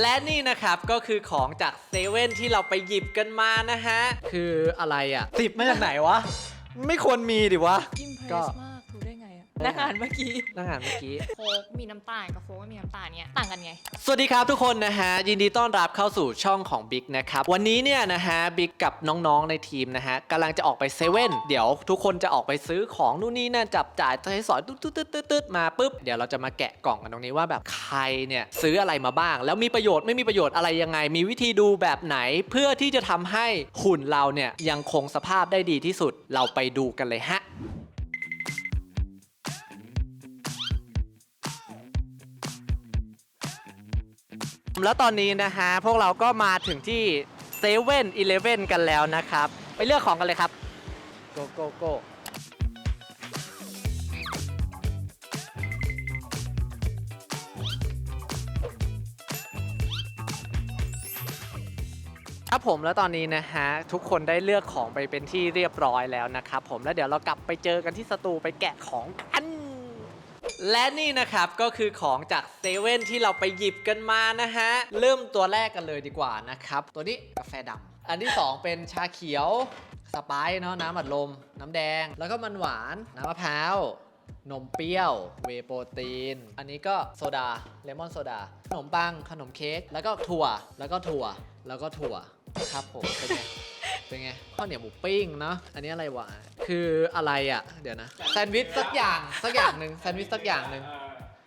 และนี่นะครับก็คือของจากเซเว่นที่เราไปหยิบกันมานะฮะ คืออะไรอะติบมาจากไหนวะ ไม่ควรมีดิวะอิมเพรก็สมาก รู้ได้ไงอะอาหารเมื่อกี้นั่งอ่านเมื่อกี้ โค้กมีน้ำตาลกับโค้กไม่มีน้ำตาลเนี่ยต่างกันไง สวัสดีครับทุกคนนะฮะ ยินดีต้อนรับเข้าสู่ช่องของบิ๊กนะครับ วันนี้เนี่ยนะฮะบิ๊กกับน้องๆในทีมนะฮะกำลังจะออกไปเซเว่นเดี๋ยวทุกคนจะออกไปซื้อของนู่นนี่นั่นจับจ่ายใช้สอยตึ๊ดตึ๊ดตึ๊ดตึ๊ดตึ๊ดมาปุ๊บเดี๋ยวเราจะมาแกะกล่องกันตรงนี้ว่าแบบใครเนี่ยซื้ออะไรมาบ้าง แล้วมีประโยชน์ไม่มีประโยชน์อะไรยังไง มีวิธีดูแบบไหนเพื่อที่จะทำให้หุ่นเราเนี่ยยังคงสภาพได้ดีที่สุดเราไปดูกันเลยฮะ แล้วตอนนี้นะฮะพวกเราก็มาถึงที่เซเว่นอีเลฟเว่นกันแล้วนะครับ ไปเลือกของกันเลยครับ โกโกโกครับผมแล้วตอนนี้นะฮะ ทุกคนได้เลือกของไปเป็นที่เรียบร้อยแล้วนะครับผมแล้วเดี๋ยวเรากลับไปเจอกันที่สตูไปแกะของกัน และนี่นะครับก็คือของจากเซเว่นที่เราไปหยิบกันมานะฮะ เริ่มตัวแรกกันเลยดีกว่านะครับ ตัวนี้กาแฟดำอันที่ 2 เป็นชาเขียวสไปซ์เนาะน้ำอัดลม น้ำแดง แล้วก็มันหวาน น้ำมะพร้าวนมเปรี้ยว เวโปรตีน อันนี้ก็โซดา เลมอนโซดา ขนมปัง ขนมเค้ก แล้วก็ถั่ว แล้วก็ถั่ว แล้วก็ถั่ว ครับผม เป็นไง เป็นไงข้าวเหนียวหมูปิ้งเนาะอันนี้อะไรวะคืออะไรอะ เดี๋ยวนะแซนด์วิชสักอย่างสักอย่างหนึ่งแซนด์วิชสักอย่างหนึ่ง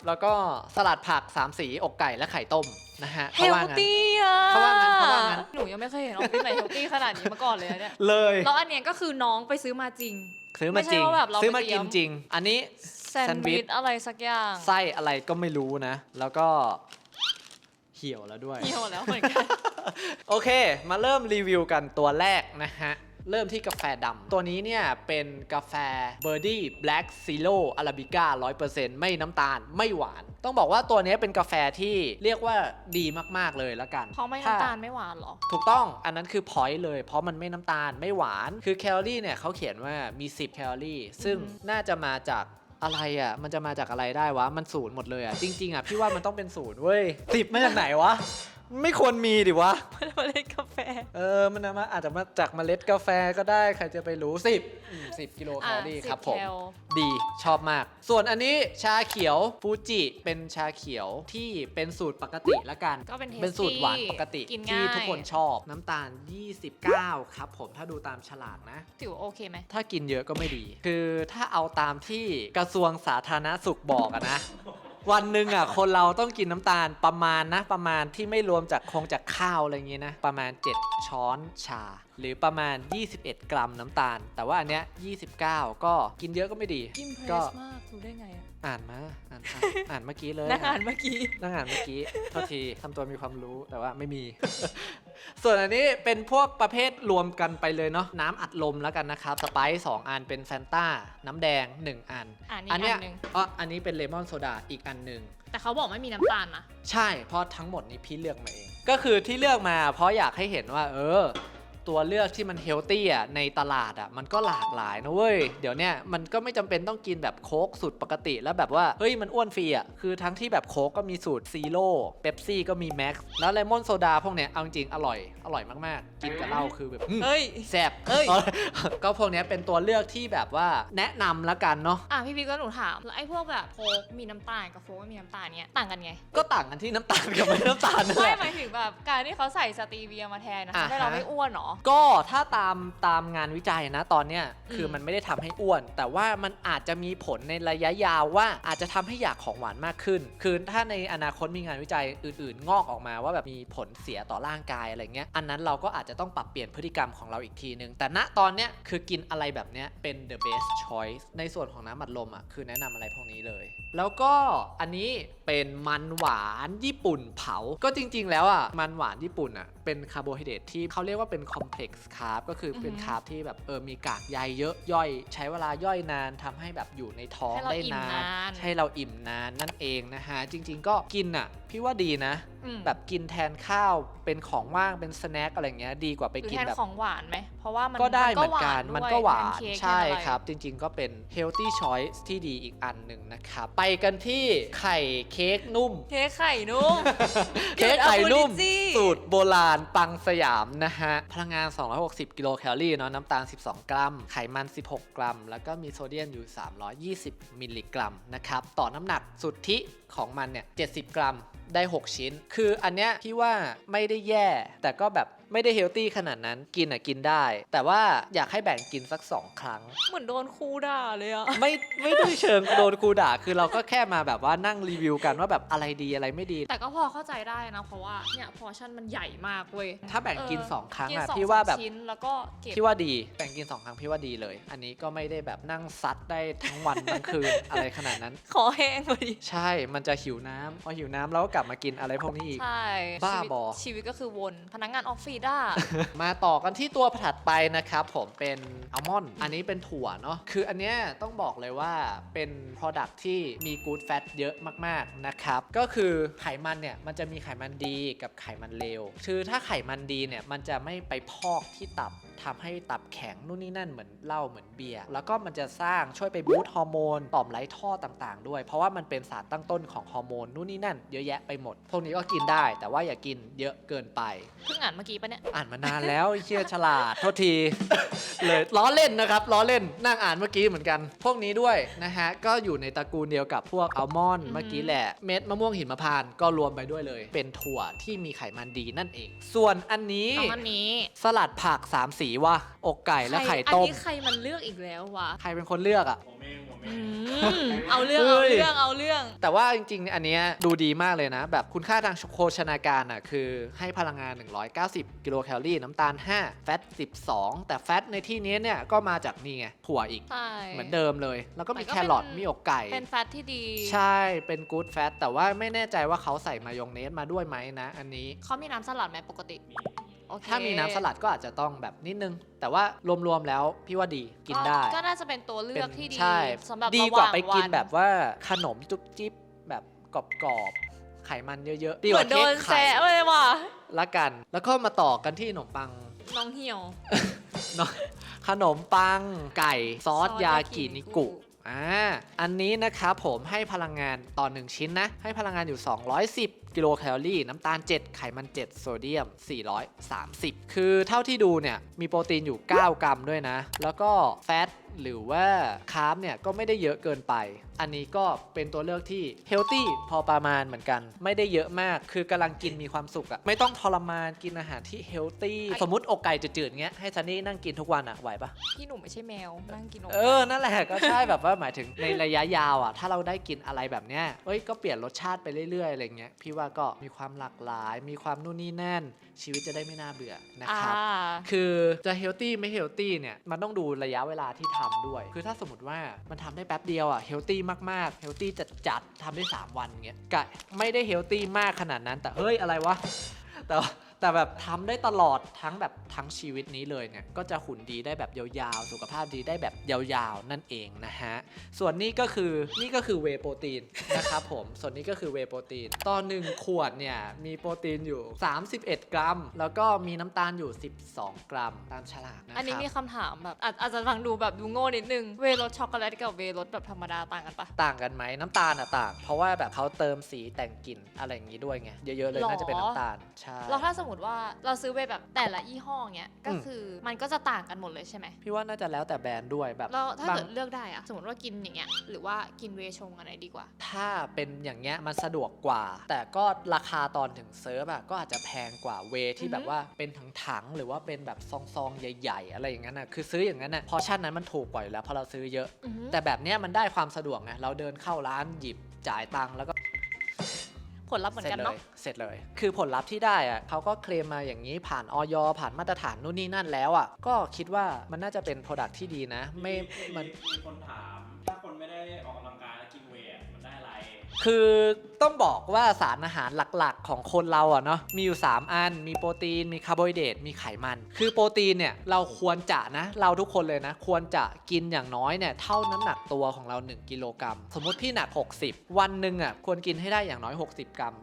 แล้วก็สลัดผัก3สีอกไก่และไข่ต้มนะฮะเฮเขาลว่างั้น ตี้อะเขาว่างั้นเขาว่างั้น หนูยังไม่เคยเห็นออฟฟิศไหนเฮลตี้ขนาดนี้มาก่อนเลยอะเนี่ยเลยแล้วอันเนี้ยก็คือน้องไปซื้อมาจริง ซื้อมาจริง ไม่ใช่ว่าแบบเราซื้อมาไปเตรีกิยนมจริง อันนี้ แซนด์วิชอะไรสักอย่าง ไส้อะไรก็ไม่รู้นะ แล้วก็เหี่ยวแล้วด้วยเหี่ยวแล้วเหมือนกัน โอเค มาเริ่มรีวิวกันตัวแรกนะฮะ เริ่มที่กาแฟดำ ตัวนี้เนี่ย เป็นกาแฟ b i r d i e Black Zero Arabica 100%ไม่น้ำตาลไม่หวาน ต้องบอกว่าตัวนี้เป็นกาแฟที่เรียกว่าดีมาก ๆ เลยละกันเพราะไม่ถ้น้ำตาลไม่หวานเหรอ ถูกต้องอันนั้นคือพอยต์เลย เพราะมันไม่น้ำตาลไม่หวาน คือแคลอรี่เนี่ยเขาเขียนว่ามี 10 แคลอรี่ ซึ่งอืมน่าจะมาจาก อะไรอะ มันจะมาจากอะไรได้วะ มันศูนย์หมดเลยอะ จริง ๆ อะ พี่ว่ามันต้องเป็นศูนย์เว้ยสิบมาจากไหนวะ ไม่ควรมีดิวะเมล็ดกาแฟ เออมันมาอาจจะมาจากเมล็ดกาแฟก็ได้ใครจะไปรู้สิบสิบกิโลแคลอรี่อะครับ10ผมแคลดีชอบมาก ส่วนอันนี้ชาเขียวฟูจิเป็นชาเขียวที่เป็นสูตรปกติละกันก็เป็น tasty เป็นสูตรหวานปกติกินที่ง่ายทุกคนชอบน้ำตาล 29 ครับผมถ้าดูตามฉลากนะ ถือว่าโอเคไหม ถ้ากินเยอะก็ไม่ดี คือถ้าเอาตามที่กระทรวงสาธารณสุขบอกอะนะ วันหนึ่งอะคนเราต้องกินน้ำตาลประมาณนะ ประมาณที่ไม่รวมจากคงจากข้าวอะไรอย่างงี้นะ ประมาณ 7 ช้อนชา หรือประมาณ 21 กรัมน้ำตาล แต่ว่าอันเนี้ย29 ก็กินเยอะก็ไม่ดี อิมเพรก็ สมากรู้ได้ไงอะ อ่านมา อ่านอ่านอ่านเมื่อกี้เลยอาหารเมื่อกี้นั่งอ่านเมื่อกี้เท่าทีทำตัวมีความรู้แต่ว่าไม่มี ส่วนอันนี้เป็นพวกประเภทรวมกันไปเลยเนาะน้ำอัดลมแล้วกันนะครับสไปซ์สองอันเป็นแฟนต้าน้ำแดง 1 อันอ่านอีกอัเนี้ยอันหนึ่งอ๋ออันนี้เป็นเลมอนโซดาอีกอันหนึ่งแต่เขาบอกไม่มีน้ำตาลนะใช่เพราะทั้งหมดนี้พี่เลือกมาเอง ก็คือที่เลือกมาเพราะอยากให้เห็นว่า เออ ตัวเลือกที่มันเฮลตี้อะในตลาดอะมันก็หลากหลายนะเว้ย เดี๋ยวเนี้ยมันก็ไม่จำเป็นต้องกินแบบโค้กสูตรปกติแล้วแบบว่า เฮ้ยมันอ้วนฟรีอะคือทั้งที่แบบโค้กก็มีสูตรซีโร่เบปซี่ก็มีแม็กซ์แล้วเลมอนโซดาพวกเนี้ยเอาจริงๆอร่อยอร่อยมากๆ กินกับเหล้าคือแบบอืมเฮ้ยแซ่บเอ้ยก็พวกเนี้ยเป็นตัวเลือกที่แบบว่าแนะนำละกันเนาะอะพี่พีก็หนูถามแล้วไอ้พวกแบบโค้กมีน้ำตาลกับโค้กไม่มีน้ำตาลเนี่ยต่างกันไง ก็ต่างกันที่น้ำตาลกับไม่น้ำตาลนั่นแหไม่ละหมายถึงแบบการที่เขาใส่สตีเวียมาแทนนะอ่าทำให้เราฮะไม่อ้วนเหรอก็ถ้าตามตามงานวิจัยนะตอนเนี้ยคืออมมันไม่ได้ทำให้อ้วน แต่ว่ามันอาจจะมีผลในระยะยาวว่าอาจจะทำให้อยากของหวานมากขึ้น คือถ้าในอนาคตมีงานวิจัยอื่น ๆ งอกออกมาว่าแบบมีผลเสียต่อร่างกายอะไรเงี้ยอันนั้นเราก็อาจจะต้องปรับเปลี่ยนพฤติกรรมของเราอีกทีนึง แต่ณตอนเนี้ยคือกินอะไรแบบเนี้ยเป็น the best choice ในส่วนของน้ำอัดลมอะคือแนะนำอะไรพวกนี้เลย แล้วก็อันนี้เป็นมันหวานญี่ปุ่นเผา ก็จริง ๆ แล้วอะมันหวานญี่ปุ่นอะเป็นคาร์โบไฮเดรตที่เขาเรียกว่าเป็นคอมเพล็กซ์คาร์บก็คือเป็นอือฮึคาร์บที่แบบเออมีกากใยเยอะย่อย ใช้เวลาย่อยนานทำให้แบบอยู่ในท้องให้เราได้อิ่มนานนาน ให้เราอิ่มนานนั่นเองนะฮะจริง ๆ ก็กินอะ พี่ว่าดีนะ อืมแบบกินแทนข้าวเป็นของว่างเป็นสแน็คอะไรเงี้ยดีกว่าไปหรือกินแทนแบบ ของหวานไหม เพราะว่ามันก็ได้เหมือนกันด้มันวยก็หวาแทนเค้กใช่แทนอะไรครับ จริงๆ ก็เป็น healthy choice ที่ดีอีกอันหนึ่งนะครับ ไปกันที่ไข่เค้กนุ่ม เค้กไข่นุ่ม เค้กไข่นุ่ม Aphrodite สูตรโบราณปังสยามนะฮะ พลังงาน 260 กิโลแคลอรี่เนาะ น้ำตาล 12 กรัม ไขมัน 16 กรัม แล้วก็มีโซเดียมอยู่ 320 มิลลิกรัมนะครับ ต่อน้ำหนักสุทธิของมันเนี่ย 70 กรัม ได้ 6 ชิ้น คืออันเนี้ยพี่ว่าไม่ได้แย่ แต่ก็แบบ ไม่ได้เฮลตี้ขนาดนั้นกินอะกินได้ แต่ว่าอยากให้แบ่งกินสัก2ครั้ง เหมือนโดนครูด่าเลยอะไม่ไม่ได้เชิงโดนครูด่าคือเราก็แค่มาแบบว่านั่งรีวิวกันว่าแบบอะไรดีอะไรไม่ดี แต่ก็พอเข้าใจได้นะเพราะว่าเนี่ยพอชั่นมันใหญ่มากเว้ยถ้าแบ่งกินเ2ครั้งกินอะสองพี่ว่าแบบสมชิ้นแล้วก็เก็บพี่ว่าดีแบ่งกิน2ครั้งพี่ว่าดีเลย อันนี้ก็ไม่ได้แบบนั่งซัดได้ทั้งวัน ทั้งคืนอะไรขนาดนั้น ขอแห้งพอดีใช่มันจะหิวน้ำพอหิวน้ำเราก็กลับมากินอะไรพวกนี้อีก ใช่บ้าชีวิตบอชีวิตก็คือวนพนักงานออฟฟิศอะมาต่อกันที่ตัวถัดไปนะครับผมเป็นอัลมอนด์อันนี้เป็นถั่วเนาะคืออันเนี้ยต้องบอกเลยว่าเป็น Product ที่มีกู๊ดแฟตเยอะมากๆนะครับก็คือไขมันเนี่ยมันจะมีไขมันดีกับไขมันเลวคือถ้าไขมันดีเนี่ยมันจะไม่ไปพอกที่ตับ ทำให้ตับแข็งนู่นนี่นั่นเหมือนเหล้าเหมือนเบียร์แล้วก็มันจะสร้างช่วยไปบูตฮอร์โมนต่อมไร้ท่อต่างๆ ด้วย เพราะว่ามันเป็นสารตั้งต้นของฮอร์โมนนู่นนี่นั่นเยอะแยะไปหมด พวกนี้ก็กินได้ แต่ว่าอย่ากินเยอะเกินไปเพิ่งอ่านเมื่อกี้ปะเนี่ยอ่านมานานแล้วไอ้เชี่ยฉลาดโทษทีเลยล้อเล่นนะครับล้อเล่นนั่งอ่านเมื่อกี้เหมือนกัน พวกนี้ด้วยนะฮะก็อยู่ในตระกูลเดียวกับพวกอัลมอนด์อือหือเมื่อกี้แหละเม็ดมะม่วงหินมะพานต์ก็รวมไปด้วยเลย เป็นถั่วที่มีไขมันดีนั่นเอง ส่วนอันนี้เอาอันนี้สลัดผักสามสีว่ะอกไก่และไข่อันต้มนี้ใครมันเลือกอีกแล้ววะใครเป็นคนเลือกอะ ผมเองผมเออืงมเอาเรื่องเฮ้เอายเรื่องเอาเรื่อง แต่ว่าจริงๆ อันเนี้ยดูดีมากเลยนะ แบบคุณค่าทางโภชนาการอะคือให้พลังงาน 190 กิโลแคลอรี่ น้ำตาล 5 แฟต 12 แต่แฟตในที่นี้เนี่ยก็มาจากนี่ไงถั่วอีก ใช่ เหมือนเดิมเลย แล้วก็มีแต่ก็แครอทเป็นมีอกไก่ เป็นแฟตที่ดีใช่เป็นกู๊ดแฟตแต่ว่าไม่แน่ใจว่าเขาใส่มายองเนสมาด้วยไหมนะ อันนี้ เขามีน้ำสลัดไหมปกติ มี โอเคถ้ามีน้ำสลัดก็อาจจะต้องแบบนิดนึง แต่ว่ารวมๆแล้วพี่ว่าดีกินได้ก็น่าจะเป็นตัวเลือกที่ดีใช่สำหรับดีกว่าระหไปกินวัแบบว่าขนมจุ๊บจิ๊บแบบกรอบๆไขมันเยอะๆดีเหกมือว่านโดเค้กนไข่แซะเลยว่ะละกัน แล้วก็มาต่อกันที่ขนมปัง น้องเหี่ยว เนาะขนมปังไก่ซอสซอสยายากิกินินิกุ กุอ่าอันนี้นะครับผมให้พลังงานต่อ1ชิ้นนะ ให้พลังงานอยู่ 210 กิโลแคลอรี่ น้ำตาล 7 ไขมัน 7 โซเดียม 430 คือเท่าที่ดูเนี่ย มีโปรตีนอยู่ 9 กรัมด้วยนะ แล้วก็แฟตหรือว่าคาร์บเนี่ย ก็ไม่ได้เยอะเกินไป อันนี้ก็เป็นตัวเลือกที่เฮลตี้พอประมาณเหมือนกัน ไม่ได้เยอะมาก คือกำลังกินมีความสุขอะไม่ต้องทรมานกินอาหารที่เฮลตี้สมมติอกไก่จืดๆเงี้ยให้ซันนี่นั่งกินทุกวันอะไหวปะพี่หนุ่มไม่ใช่แมว นั่งกินนมเออ นั่นแหละก็ใช่แบบว่าหมายถึงในระยะยาวอะถ้าเราได้กินอะไรแบบเนี้ยเอ้ยก็เปลี่ยนรสชาติไปเรื่อยๆอะไรเงี้ยพี่ว่าก็มีความหลากหลาย มีความนู่นนี่นั่น ชีวิตจะได้ไม่น่าเบื่อนะครับอ่าคือจะเฮลตี้ไม่เฮลตี้เนี่ยมันต้องดูระยะเวลาที่ทำด้วย คือถ้าสมมติว่ามันทำได้แป๊บเดียวอะเฮลตี้มากๆเฮลตี้จัดๆทำได้ 3 วันเงี้ยกะไม่ได้เฮลตี้มากขนาดนั้น แต่เฮ้ยอะไรวะแต่ว่า แต่แบบทำได้ตลอดทั้งแบบทั้งชีวิตนี้เลยเนี่ยก็จะหุ่นดีได้แบบยาวๆ สุขภาพดีได้แบบยาวๆ นั่นเองนะฮะ ส่วนนี้ก็คือนี่ก็คือเวย์โปรตีนนะครับผม ส่วนนี้ก็คือเวย์โปรตีนต่อหนึ่งขวดเนี่ยมีโปรตีนอยู่ 31 กรัม แล้วก็มีน้ำตาลอยู่ 12 กรัม ตามฉลากนะครับอันนี้มีคำถามแบบอาจอาจจะฟังดูแบบดูโง่นิดนึงเวย์รสช็อกโกแลตกับเวย์รสแบบธรรมดาต่างกันปะต่างกันไหมน้ำตาลอะต่าง เพราะว่าแบบเขาเติมสีแต่งกลิ่นอะไรอย่างนี้ด้วยไงเยอะๆเลยหรอน่าจะเป็นน้ำตาลใช่แล้วถ้าสมมติว่าเราซื้อเวย์แบบแต่ละยี่ห้อเงี้ยก็อืมคือมันก็จะต่างกันหมดเลยใช่ไหมพี่ว่าน่าจะแล้วแต่แบรนด์ด้วยแบบแล้วถ้าบางเกิดเลือกได้อะสมมติว่ากินอย่างเงี้ยหรือว่ากินเวย์ชงอันไหนดีกว่า ถ้าเป็นอย่างเงี้ยมันสะดวกกว่า แต่ก็ราคาตอนถึงเซิร์ฟอะก็อาจจะแพงกว่าเวที่อือฮึแบบว่าเป็นถังๆหรือว่าเป็นแบบซองๆใหญ่ ๆ อะไรอย่างนั้นอะคือซื้ออย่างนั้นอะพอชั่นนั้นมันถูกกว่าอยู่แล้วเพราะเราซื้อเยอะอือหือแต่แบบเนี้ยมันได้ความสะดวกไงเราเดินเข้าร้านหยิบจ่ายตังค์แล้วก็ ผลลัพธ์เหมือเสร็นจกันเลเนาะยเสร็จเลย คือผลลัพธ์ที่ได้อะเขาก็เคลมมาอย่างนี้ผ่านออยผ่านมาตรฐานนู่นนี่นั่นแล้วอะก็คิดว่ามันน่าจะเป็นโปรดักที่ดีนะ ไม่มันมีคนถาม คือต้องบอกว่าสารอาหารหลักๆ ของคนเราอะเนาะมีอยู่ 3 อัน มีโปรตีน มีคาร์โบไฮเดรตมีไขมัน คือโปรตีนเนี่ยเราควรจะนะ เราทุกคนเลยนะ ควรจะกินอย่างน้อยเนี่ยเท่าน้ำหนักตัวของเรา 1 กิโลกรัม สมมุติพี่หนัก 60 วันหนึ่งอะควรกินให้ได้อย่างน้อย 60 กรัม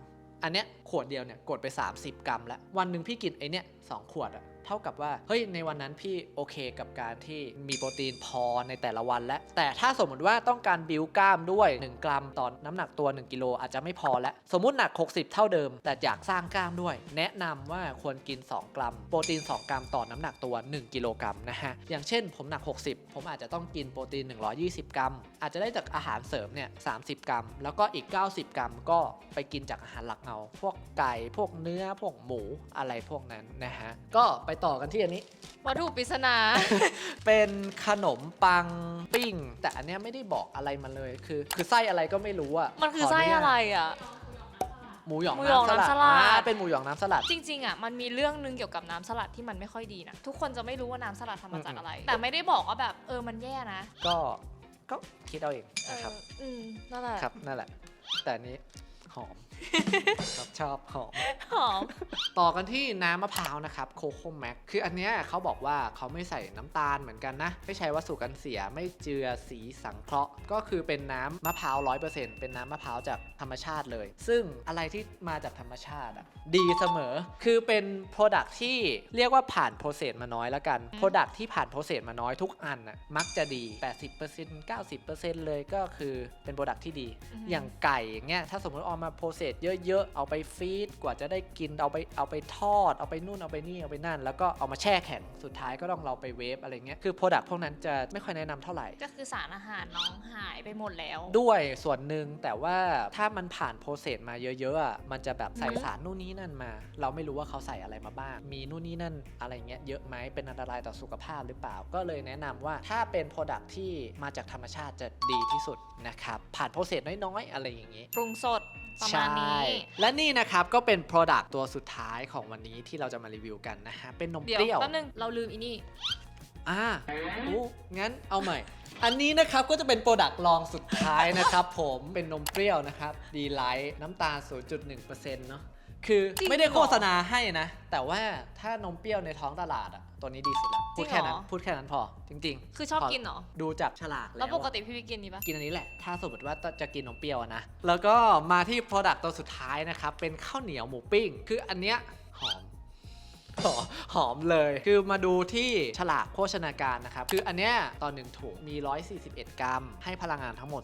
อันเนี้ยขวดเดียวเนี่ยกดไป 30 กรัมแล้ววันหนึ่งพี่กินไอเนี้ยสองขวดอะเท่ากับว่าเฮ้ยในวันนั้นพี่โอเคกับการที่มีโปรตีนพอในแต่ละวันแล้วแต่ถ้าสมมติว่าต้องการบิวกล้ามด้วย 1 กรัมตอนน้ำหนักตัว 1 กิโลอาจจะไม่พอแล้ว สมมุติหนัก 60 เท่าเดิม แต่อยากสร้างกล้ามด้วย แนะนำว่าควรกิน 2 กรัม โปรตีน 2 กรัมต่อน้ำหนักตัว 1 กิโลกรัมนะฮะอย่างเช่นผมหนัก 60 ผมอาจจะต้องกินโปรตีน 120 กรัม อาจจะได้จากอาหารเสริมเนี่ย30 กรัม แล้วก็อีก 90 กรัมก็ไปกินจากอาหารหลักเอาพวกไก่พวกเนื้อพวกหมูอะไรพวกนั้นนะฮะก็ไปต่อกันที่อันนี้ วัตถุปริศนา เป็นขนมปังปิ้ง แต่อันเนี้ยไม่ได้บอกอะไรมาเลยคือ คือไส้อะไรก็ไม่รู้อะมันคือไส้ขนุญาตอะไรอะ หมูหยองหมูหยองน้ำสลัดน้ำสลัดอ่าเป็นหมูหยองน้ำสลัด จริงๆอะมันมีเรื่องหนึงเกี่ยวกับน้ำสลัดที่มันไม่ค่อยดีนะ ทุกคนจะไม่รู้ว่าน้ำสลัดทำมาจากอะไร แต่ไม่ได้บอกว่าแบบเออมันแย่นะก็ก็คิดเอาเองเอนะครับออืมนั่นแหละ ครับนั่นแหละ แต่อันนี้หอม ครับชอบหอม หอม ต่อกันที่น้ำมะพร้าวนะครับโคโค่แม็กคืออันเนี้ยเขาบอกว่าเขาไม่ใส่น้ำตาลเหมือนกันนะ ไม่ใช้วัสดุกันเสียไม่เจือสีสังเคราะห์ ก็คือเป็นน้ำมะพร้าวร้อยเปอร์เซ็นต์เป็นน้ำมะพร้าวจากธรรมชาติเลย ซึ่งอะไรที่มาจากธรรมชาติอะดีเสมอ คือเป็น Product ที่เรียกว่าผ่านโปรเซสมาน้อยแล้วกันอืม Product ที่ผ่านโปรเซสมาน้อยทุกอันน่ะมักจะดี 80% 90%เลยก็คือเป็น Product ที่ดี อย่างไก่อย่างเงี้ยถ้าสมมติเอามาโปรเซสเยอะๆ เอาไปฟีดกว่าจะได้กินเอาไปเอาไปทอด เอาไปนู่นเอาไปนี่เอาไปนั่น แล้วก็เอามาแช่แข็งสุดท้ายก็ต้องเราไปเวฟอะไรเงี้ยคือโปรดักต์พวกนั้นจะไม่ค่อยแนะนำเท่าไหร่ ก็คือสารอาหารน้องหายไปหมดแล้ว ด้วยส่วนหนึ่งแต่ว่าถ้ามันผ่านโปรเซสมาเยอะๆอะมันจะแบบใส่อืมสารนู่นนี่นั่นมา เราไม่รู้ว่าเขาใส่อะไรมาบ้าง มีนู่นนี่นั่นอะไรเงี้ยเยอะไหมเป็นอันตรายต่อสุขภาพหรือเปล่าก็เลยแนะนำว่าถ้าเป็นโปรดักต์ที่มาจากธรรมชาติจะดีที่สุดนะครับผ่านโปรเซสน้อยๆอะไรอย่างงี้ปรุงสด ประมาณนี้ใช่และนี่นะครับก็เป็น Product ตัวสุดท้ายของวันนี้ที่เราจะมารีวิวกันนะฮะ เป็นนมเดี๋ยวเปรี้ยวแป๊บนึงเราลืมอีนี่ อ่าอู้งั้นเอาใหม่ อันนี้นะครับก็จะเป็น Product ลองสุดท้ายนะครับ ผมเป็นนมเปรี้ยวนะครับดีไลท์น้ำตาล 0.1%เนาะ คือจริงไม่ได้เหรอโฆษณาให้นะ แต่ว่าถ้านมเปรี้ยวในท้องตลาดอะตัวนี้ดีสุดละพูดแค่นั้นจริงเหรอพูดแค่นั้นพอจริงคือชอบกินเหรอๆดูจากฉลากแล้แล้ววปกอะติพี่วิกกินนี้ปะกินอันนี้แหละ ถ้าสมมติว่าจะกินนมเปรี้ยวอะนะ แล้วก็มาที่ Product ตัวสุดท้ายนะครับ เป็นข้าวเหนียวหมูปิ้ง คืออันเนี้ยหอมหอม หอมเลย คือมาดูที่ฉลากโภชนาการนะครับ คืออันเนี้ยตอนหนึ่งถุงมี 141 กรัม ให้พลังงานทั้งหมด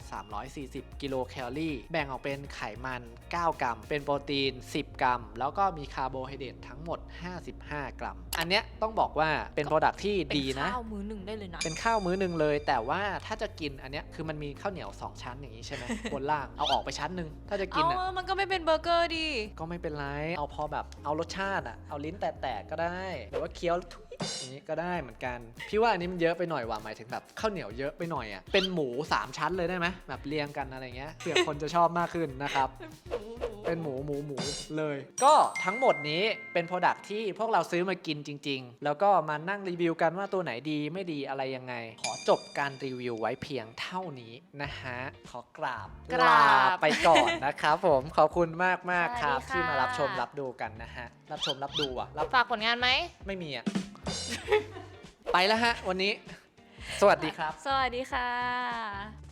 340 กิโลแคลอรี่ แบ่งออกเป็นไขมัน 9 กรัม เป็นโปรตีน 10 กรัม แล้วก็มีคาร์โบไฮเดรตทั้งหมด 55 กรัม อันเนี้ยต้องบอกว่าเป็น Product ที่เป็นดีนะข้าวมื้อหนึ่งได้เลยนะ เป็นข้าวมื้อหนึ่งเลย แต่ว่าถ้าจะกินอันเนี้ยคือมันมีข้าวเหนียว 2 ชั้นอย่างนี้ใช่ไหม บนล่างเอาออกไปชั้นหนึ่งถ้าจะกินเอาอะมันก็ไม่เป็นเบอร์เกอร์ดิก็ไม่เป็นไร เอาพอแบบเอารสชาติอะเอาลิ้นแตกๆก็ได้หรือว่าเคี้ยวทุย อย่างนี้ก็ได้เหมือนกันพี่ว่าอันนี้มันเยอะไปหน่อยว่ะหมายถึงแบบข้าวเหนียวเยอะไปหน่อยอะเป็นหมู 3 ชั้นเลยได้ไหมแบบเรียงกันอะไรเงี้ยเผื่อคนจะชอบมากขึ้นนะครับ เป็นหมูหมูหมูเลย ก็ทั้งหมดนี้เป็น Product ที่พวกเราซื้อมากินจริง ๆ แล้วก็มานั่งรีวิวกันว่าตัวไหนดีไม่ดีอะไรยังไง ขอจบการรีวิวไว้เพียงเท่านี้นะฮะขอกราบกราบ ลไปก่อนนะครับผมขอบคุณมากมากๆครับสวัสดีค่ะ ที่มารับชมรับดูกันนะฮะรับชมรับดูอะรับฝากผลงานไหม ไม่มีอะ ไปแล้วฮะวันนี้ สวัสดีครับ สวัสดีค่ะ